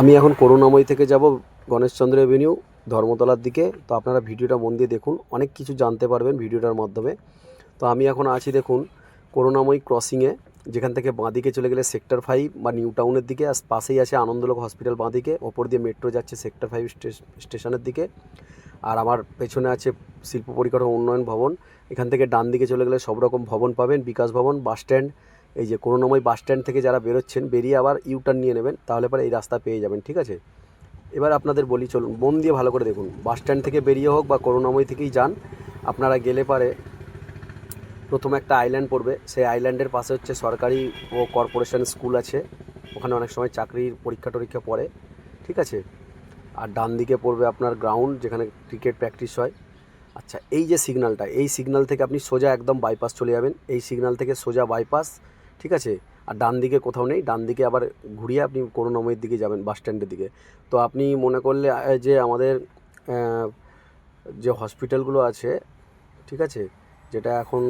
আমি এখন করুণাময়ী থেকে যাব গণেশচন্দ্র এভিনিউ, ধর্মতলার দিকে। তো আপনারা ভিডিওটা মন দিয়ে দেখুন, অনেক কিছু জানতে পারবেন ভিডিওটার মাধ্যমে। তো আমি এখন আছি দেখুন করুণাময়ী ক্রসিংয়ে, যেখান থেকে বাঁদিকে চলে গেলে সেক্টর ফাইভ বা নিউ টাউনের দিকে, আর পাশেই আছে আনন্দলোক হসপিটাল বাঁদিকে, ওপর দিয়ে মেট্রো যাচ্ছে সেক্টর ফাইভ স্টেশনের দিকে। আর আমার পেছনে আছে শিল্প পরিকাঠামো উন্নয়ন ভবন, এখান থেকে ডান দিকে চলে গেলে সব রকম ভবন পাবেন, বিকাশ ভবন, বাস স্ট্যান্ড এই যে করুণাময়ী বাস স্ট্যান্ড থেকে যারা বেরোচ্ছেন, বেরিয়ে আবার ইউটার্ন নিয়ে নেবেন, তাহলে পরে এই রাস্তা পেয়ে যাবেন, ঠিক আছে? এবার আপনাদের বলি, চলুন, মন দিয়ে ভালো করে দেখুন। বাস স্ট্যান্ড থেকে বেরিয়ে হোক বা করুণাময়ী থেকেই যান, আপনারা গেলে পারে প্রথমে একটা আইল্যান্ড পড়বে। সেই আইল্যান্ডের পাশে হচ্ছে সরকারি ও কর্পোরেশন স্কুল আছে। ওখানে অনেক সময় চাকরির পরীক্ষা টরীক্ষা পড়ে, ঠিক আছে? আর ডান দিকে পড়বে আপনার গ্রাউন্ড যেখানে ক্রিকেট প্র্যাকটিস হয়। আচ্ছা এই যে সিগনালটা এই সিগনাল থেকে আপনি সোজা একদম বাইপাস চলে যাবেন। এই সিগনাল থেকে সোজা বাইপাস ঠিক আছে? আর ডান দিকে কোথাও নেই। ডান দিকে আবার ঘুরিয়ে আপনি করুণাময়ীর দিকে যাবেন, বাস স্ট্যান্ডের দিকে। তো আপনি মনে করলে যে আমাদের যে হসপিটালগুলো আছে, ঠিক আছে? যেটা এখন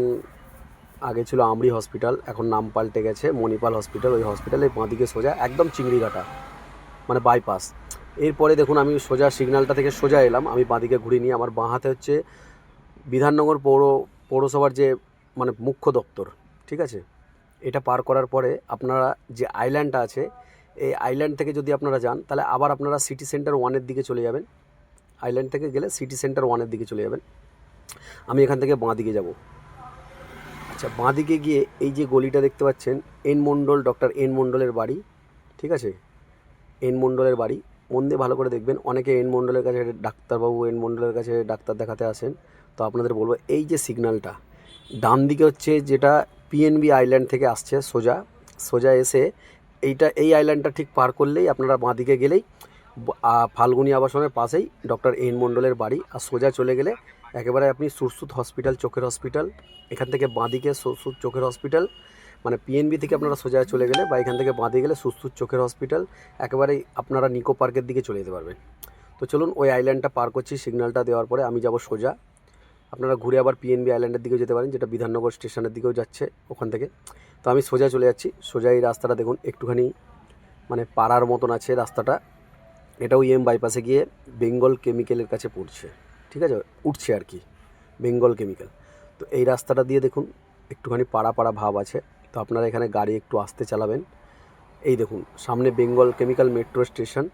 আগে ছিল আমরি হসপিটাল, এখন নাম পাল্টে গেছে মণিপাল হসপিটাল। ওই হসপিটালে বাঁদিকে সোজা, একদম চিংড়িঘাটা মানে বাইপাস। এরপরে দেখুন, আমি সোজা সিগন্যালটা থেকে সোজা এলাম। আমি বাঁদিকে ঘুরে নিয়ে আমার বাঁ হাতে হচ্ছে বিধাননগর পৌর, পৌরসভার যে মানে মুখ্য দপ্তর, ঠিক আছে? এটা পার করার পরে আপনারা যে আইল্যান্ডটা আছে, এই আইল্যান্ড থেকে যদি আপনারা যান, তাহলে আবার আপনারা সিটি সেন্টার ওয়ানের দিকে চলে যাবেন। আইল্যান্ড থেকে গেলে সিটি সেন্টার ওয়ানের দিকে চলে যাবেন। আমি এখান থেকে বাঁ দিকে যাব। আচ্ছা বাঁ দিকে গিয়ে এই যে গলিটা দেখতে পাচ্ছেন, এন মণ্ডল ডক্টর এন মণ্ডলের বাড়ি, ঠিক আছে? এন মণ্ডলের বাড়ি। মন দিয়ে ভালো করে দেখবেন, অনেকে এন মণ্ডলের কাছে ডাক্তারবাবু, এন মণ্ডলের কাছে ডাক্তার দেখাতে আসেন। তো আপনাদের বলব, এই যে সিগন্যালটা ডান দিকে হচ্ছে যেটা পিএনবি আইল্যান্ড থেকে আসছে সোজা। সোজা এসে এইটা, এই আইল্যান্ডটা ঠিক পার করলেই আপনারা বাঁ দিকে গেলেই ফাল্গুনী আবাসনের পাশেই ডক্টর এন মণ্ডলের বাড়ি। আর সোজা চলে গেলে একেবারে আপনি সুরসুত হসপিটাল চোখের হসপিটাল এখান থেকে বাঁদিকে সুরসুত চোখের হসপিটাল মানে পিএনবি থেকে আপনারা সোজা চলে গেলে বা এখান থেকে বাঁদিকে গেলে সুরসুত চোখের হসপিটাল একেবারেই আপনারা নিকো পার্কের দিকে চলে যেতে পারবেন। তো চলুন ওই আইল্যান্ডটা পার করছি সিগন্যালটা দেওয়ার পরে আমি যাব সোজা। আপনারা ঘুরে আবার পিএনবি আইল্যান্ডের দিকেও যেতে পারেন, যেটা বিধাননগর স্টেশনের দিকেও যাচ্ছে ওখান থেকে। তো আমি সোজা চলে যাচ্ছি। সোজা এই রাস্তাটা দেখুন, একটুখানি মানে পাড়ার মতন আছে রাস্তাটা। এটাও ইএম বাইপাসে গিয়ে বেঙ্গল কেমিক্যালের কাছে পড়ছে। ঠিক আছে? উঠছে আর কি বেঙ্গল কেমিক্যাল তো এই রাস্তাটা দিয়ে দেখুন, একটুখানি পাড়া পাড়া ভাব আছে। তো আপনারা এখানে গাড়ি একটু আসতে চালাবেন। এই দেখুন, সামনে বেঙ্গল কেমিক্যাল মেট্রো স্টেশন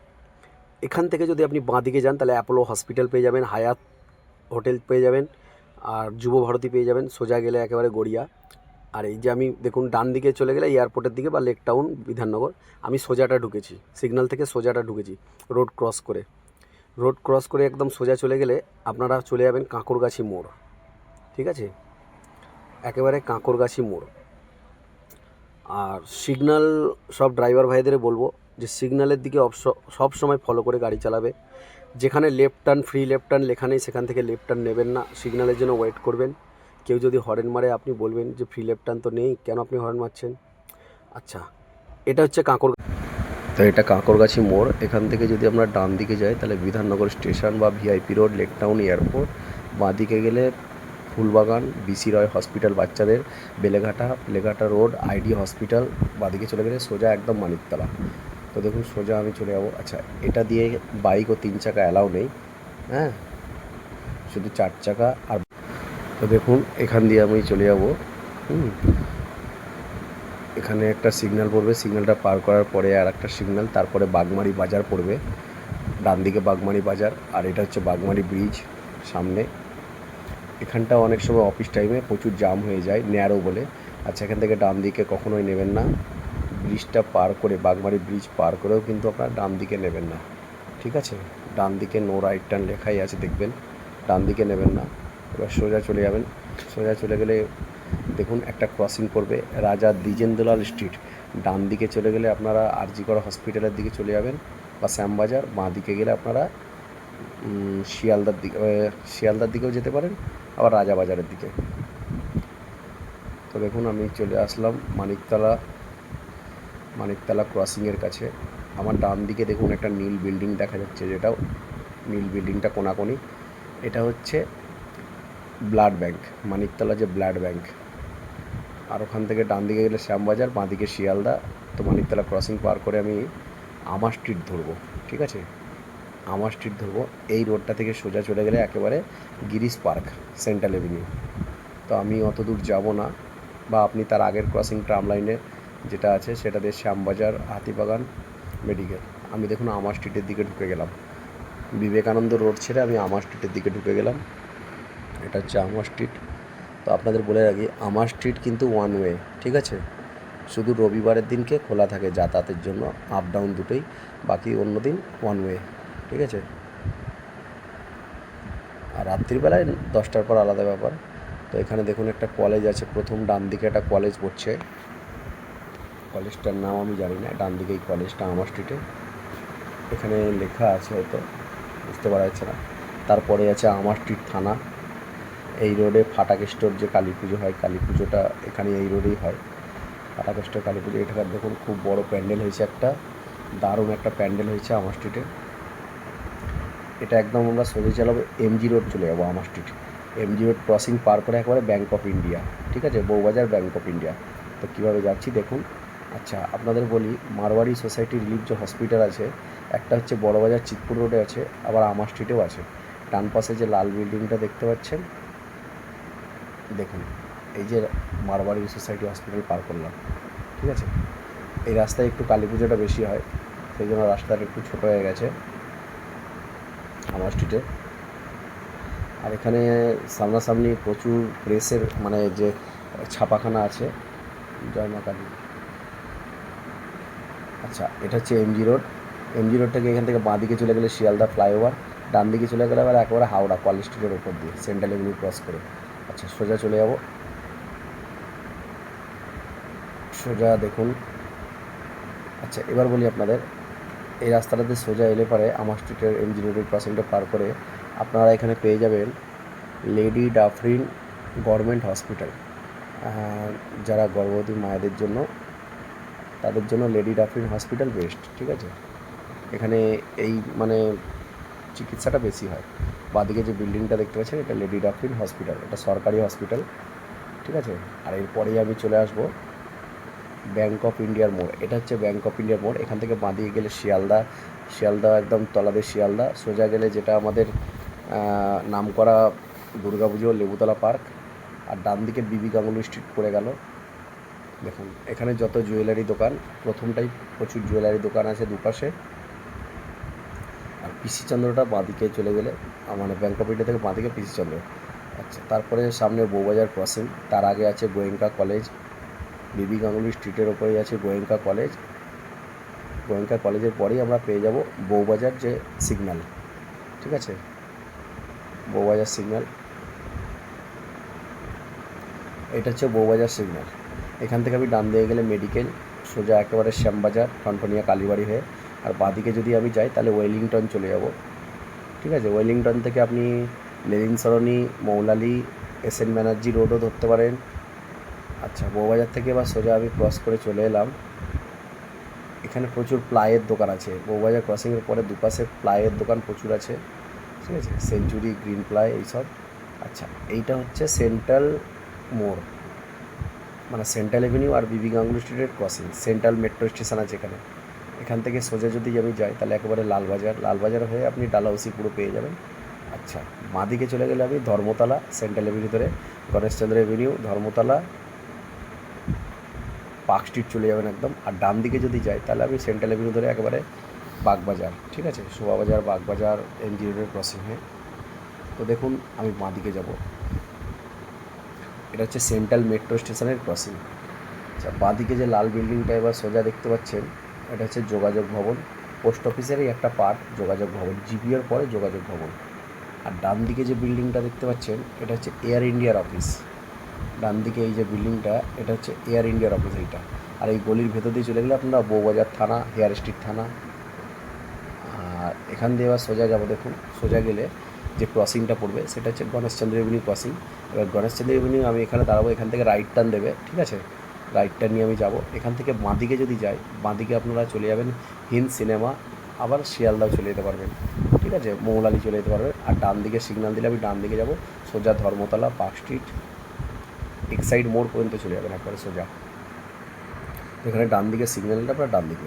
এখান থেকে যদি আপনি বাঁ দিকে যান, তাহলে অ্যাপোলো হসপিটাল পেয়ে যাবেন হায়াত হোটেল পেয়ে যাবেন। আর যুব ভারতী পেয়ে যাবেন। সোজা গেলে একেবারে গড়িয়া। আর এই যে আমি দেখুন, ডান দিকে চলে গেলে এয়ারপোর্টের দিকে বা লেক টাউন বিধাননগর, আমি সোজাটা ঢুকেছি। সিগন্যাল থেকে সোজাটা ঢুকেছি রোড ক্রস করে। রোড ক্রস করে একদম সোজা চলে গেলে আপনারা চলে যাবেন কাঁকরগাছি মোড়। ঠিক আছে? একেবারে কাঁকরগাছি মোড়। আর সিগন্যাল সব ড্রাইভার ভাইদের বলব যে সিগন্যালের দিকে সব সময় ফলো করে গাড়ি চালাবে। যেখানে left turn free left turn লেখা নেই সেখান থেকে লেফট টার্ন নেবেন না। সিগন্যালের জন্য ওয়েট করবেন। কেউ যদি হরেন মারে, আপনি বলবেন যে ফ্রি লেফট টার্ন তো নেই, কেন আপনি হরেন মারছেন? আচ্ছা এটা হচ্ছে কাঁকর তো এটা কাঁকরগাছি মোড়। এখান থেকে যদি আমরা ডান দিকে যাই, তাহলে বিধাননগর স্টেশন বা VIP road Lake Town airport বাঁ দিকে গেলে ফুলবাগান বিসি রয় হসপিটাল বাচ্চাদের, Beleghata Beleghata road ID hospital বাঁদিকে চলে গেলে সোজা একদম মানিকতলা। তো দেখুন, সোজা আমি চলে যাব। আচ্ছা এটা দিয়ে বাইক ও তিন চাকা অ্যালাউ নেই হ্যাঁ? শুধু চার চাকা আর তো দেখুন, এখান দিয়ে আমি চলে যাব, হুম? এখানে একটা সিগন্যাল পড়বে সিগন্যালটা পার করার পরে আর একটা সিগন্যাল তারপরে বাগমারি বাজার পড়বে ডান দিকে বাগমারি বাজার, আর এটা হচ্ছে বাগমারি ব্রিজ সামনে। এখানটা অনেক সময় অফিস টাইমে প্রচুর জাম হয়ে যায় ন্যারো বলে। আচ্ছা এখান থেকে ডান দিকে কখনোই নেবেন না। ব্রিজটা পার করে, বাগমারি ব্রিজ পার করেও কিন্তু আপনারা ডান দিকে নেবেন না। ঠিক আছে? ডান দিকে নো রাইট টার্ন লেখাই আছে, দেখবেন। ডান দিকে নেবেন না। এবার সোজা চলে যাবেন। সোজা চলে গেলে দেখুন একটা ক্রসিং পড়বে, রাজা দ্বিজেন্দ্রলাল স্ট্রিট ডান দিকে চলে গেলে আপনারা আরজিকর হসপিটালের দিকে চলে যাবেন বা শ্যামবাজার। বাঁ দিকে গেলে আপনারা শিয়ালদার দিকে শিয়ালদার দিকেও যেতে পারেন, আবার রাজাবাজারের দিকে। তো দেখুন আমি চলে আসলাম মানিকতলা মানিকতলা ক্রসিংয়ের কাছে। আমার ডান দিকে দেখুন একটা নীল বিল্ডিং দেখা যাচ্ছে যেটাও। নীল বিল্ডিংটা কোনাকোনি। এটা হচ্ছে ব্লাড ব্যাংক, মানিকতলা যে ব্লাড ব্যাংক। আর ওখান থেকে ডান দিকে গেলে শ্যামবাজার, বাঁ দিকে শিয়ালদা। তো মানিকতলা ক্রসিং পার করে আমি আমার স্ট্রিট ধরবো, ঠিক আছে? আমার স্ট্রিট ধরবো। এই রোডটা থেকে সোজা চলে গেলে একেবারে গিরিশ পার্ক সেন্ট্রাল এভিনিউ তো আমি অত দূর যাব না। বা আপনি তার আগের ক্রসিং ট্রাম লাইনে যেটা আছে সেটা দিয়ে শ্যামবাজার, হাতিবাগান মেডিকেল আমি দেখুন আমার স্ট্রিটের দিকে ঢুকে গেলাম। বিবেকানন্দ রোড ছেড়ে আমি আমার স্ট্রিটের দিকে ঢুকে গেলাম। এটা হচ্ছে আমার স্ট্রিট তো আপনাদের বলে রাখি, আমার স্ট্রিট কিন্তু ওয়ান ওয়ে ঠিক আছে? শুধু রবিবারের দিনকে খোলা থাকে যাতায়াতের জন্য আপ ডাউন দুটোই, বাকি অন্য দিন ওয়ান ওয়ে ঠিক আছে? আর রাত্রিবেলায় দশটার পর আলাদা ব্যাপার। তো এখানে দেখুন একটা কলেজ আছে, প্রথম ডান দিকে একটা কলেজ পড়ছে। কলেজটার নাম আমি জানি না, ডান দিকে এই কলেজটা আমার স্ট্রিটে এখানে লেখা আছে হয়তো, বুঝতে পারা যাচ্ছে না। তারপরে আছে আমার স্ট্রিট থানা। এই রোডে ফাটাক স্টোর যে কালী পুজো হয়, কালী পুজোটা এখানে এই রোডেই হয়। ফাটাক স্টোর কালী পুজো এখানে দেখুন খুব বড় প্যান্ডেল হয়েছে একটা, দারুণ একটা প্যান্ডেল হয়েছে আমার স্ট্রিটে এটা একদম আমরা সোজা চালাবো এমজি রোড চলে যাব আমার স্ট্রিট এমজি রোড ক্রসিং পার করে একবারে ব্যাঙ্ক অফ ইন্ডিয়া ঠিক আছে? বউবাজার ব্যাঙ্ক অফ ইন্ডিয়া তো কীভাবে যাচ্ছি দেখুন আচ্ছা আপনাদের বলি, মারওয়াড়ি সোসাইটি রিলিফ যে হসপিটাল আছে, একটা হচ্ছে বড়বাজার চিতপুর রোডে আছে, আবার আমার স্ট্রিটেও আছে। ডান পাশে যে লাল বিল্ডিংটা দেখতে পাচ্ছেন, দেখুন, এই যে মারওয়াড়ি সোসাইটি হসপিটাল পার করলাম, ঠিক আছে? এই রাস্তায় একটু কালী পুজোটা বেশি হয়, সেই জন্য রাস্তাটা একটু ছোটো হয়ে গেছে, আমার স্ট্রিটে আর এখানে সামনাসামনি প্রচুর প্রেসের মানে যে ছাপাখানা আছে, জয় মা কালী। আচ্ছা এটা হচ্ছে এমজি রোড এমজি রোড থেকে এখান থেকে বাঁ দিকে চলে গেলে শিয়ালদা ফ্লাইওভার ডান দিকে চলে গেলে আবার একেবারে হাওড়া কলেজ স্ট্রিটের ওপর দিয়ে, সেন্ট্রাল এভিনিউ ক্রস করে। আচ্ছা সোজা চলে যাব। সোজা দেখুন। আচ্ছা এবার বলি আপনাদের, এই রাস্তাটাতে সোজা এলে পরে আমার স্ট্রিটের এমজি রোডের ক্রসিংটা পার করে আপনারা এখানে পেয়ে যাবেন লেডি ডাফরিন গভর্নমেন্ট হসপিটাল যারা গর্ভবতী মায়েদের জন্য তাদের জন্য লেডি ডাফরিন হসপিটাল বেস্ট, ঠিক আছে? এখানে এই মানে চিকিৎসাটা বেশি হয়। বাদিকে যে বিল্ডিংটা দেখতে পাচ্ছেন, এটা লেডি ডাফরিন হসপিটাল, এটা সরকারি হসপিটাল, ঠিক আছে? আর এরপরেই আমি চলে আসব ব্যাঙ্ক অফ ইন্ডিয়ার মোড়। এটা হচ্ছে ব্যাঙ্ক অফ ইন্ডিয়ার মোড়। এখান থেকে বাঁদিকে গেলে শিয়ালদা শিয়ালদা একদম তলাদের শিয়ালদা। সোজা গেলে যেটা আমাদের নাম করা দুর্গাপুজো লেবুতলা পার্ক। আর ডান দিকে বিবি গাঙ্গুলি স্ট্রিট পড়ে গেল। দেখুন, এখানে যত জুয়েলারি দোকান, প্রথমটাই প্রচুর জুয়েলারি দোকান আছে দুপাশে। আর পিসি চন্দ্রটা বাঁদিকে চলে গেলে মানে ব্যাঙ্ক অফ ইন্ডিয়া থেকে বাঁদিকে পিসি চন্দ্র। আচ্ছা তারপরে সামনে বউবাজার ক্রসিং তার আগে আছে গোয়েঙ্কা কলেজ বিবি গাঙ্গুলি স্ট্রিটের ওপরেই আছে গোয়েঙ্কা কলেজ গোয়েঙ্কা কলেজের পরেই আমরা পেয়ে যাব বউবাজার যে সিগন্যাল ঠিক আছে? বউবাজার সিগন্যাল এটা হচ্ছে বউবাজার সিগন্যাল এখান থেকে আমি ডান দিয়ে গেলে মেডিকেল সোজা একেবারে শ্যামবাজার, টনটনিয়া, কালীবাড়ি হয়ে। আর বাদিকে যদি আমি যাই, তাহলে ওয়েলিংটন চলে যাব। ঠিক আছে? ওয়েলিংটন থেকে আপনি লেনিন সরণি মৌলালি, এস এন ব্যানার্জি রোডও ধরতে পারেন। আচ্ছা বউবাজার থেকে এবার সোজা আমি ক্রস করে চলে এলাম। এখানে প্রচুর প্লাইয়ের দোকান আছে। বউবাজার ক্রসিংয়ের পরে দুপাশে প্লাইয়ের দোকান প্রচুর আছে। ঠিক আছে? সেঞ্চুরি গ্রিন প্লাই এইসব। আচ্ছা এইটা হচ্ছে সেন্ট্রাল মোড় মানে সেন্ট্রাল এভিনিউ আর বিবি গাঙ্গুলি স্ট্রিটের ক্রসিং সেন্ট্রাল মেট্রো স্টেশন আছে এখানে। এখান থেকে সোজা যদি আমি যাই, তাহলে একেবারে লালবাজার। লালবাজার হয়ে আপনি ডালাউসি পুরো পেয়ে যাবেন। আচ্ছা বাঁদিকে চলে গেলে আমি ধর্মতলা সেন্ট্রাল এভিনিউ ধরে Ganeshchandra avenue Dharmatala park street চলে যাবেন একদম। আর ডান দিকে যদি যাই, তাহলে আমি সেন্ট্রাল এভিনিউ ধরে একেবারে বাগবাজার, ঠিক আছে? শোভাবাজার, বাগবাজার এমজি রোডের ক্রসিং হয়ে তো দেখুন, আমি বাঁ দিকে যাব। এটা হচ্ছে সেন্ট্রাল মেট্রো স্টেশনের ক্রসিং আচ্ছা বাঁদিকে যে লাল বিল্ডিংটা এবার সোজা দেখতে পাচ্ছেন, এটা হচ্ছে যোগাযোগ ভবন। পোস্ট অফিসেরই একটা পার্ট যোগাযোগ ভবন। জিপিওর পরে যোগাযোগ ভবন। আর ডান দিকে যে বিল্ডিংটা দেখতে পাচ্ছেন, এটা হচ্ছে এয়ার ইন্ডিয়ার অফিস ডান দিকে এই যে বিল্ডিংটা এটা হচ্ছে এয়ার ইন্ডিয়ার অফিস এইটা। আর এই গলির ভেতর দিয়ে চলে গেলে আপনারা বউবাজার থানা হেয়ার স্ট্রিট থানা। আর এখান দিয়ে এবার সোজা যাব দেখুন। সোজা গেলে যে ক্রসিংটা পড়বে, সেটা হচ্ছে গণেশচন্দ্র এভিনিউ ক্রসিং এবার গণেশচন্দ্র এভিনিউ আমি এখানে দাঁড়াবো, এখান থেকে রাইট টার্ন দেবে, ঠিক আছে? রাইট টার্ন নিয়ে আমি যাব। এখান থেকে বাঁদিকে যদি যাই, বাঁদিকে আপনারা চলে যাবেন হিন্দ সিনেমা আবার শিয়ালদাও চলে যেতে পারবেন, ঠিক আছে? মৌলালি চলে যেতে পারবেন, আর ডান দিকে সিগনাল দিলে আমি ডান দিকে যাব, সোজা ধর্মতলা, পার্ক স্ট্রিট এক্সাইড মোড় পর্যন্ত চলে যাবেন, একবারে সোজা। এখানে ডান দিকে সিগন্যালটা আপনার ডান দিকে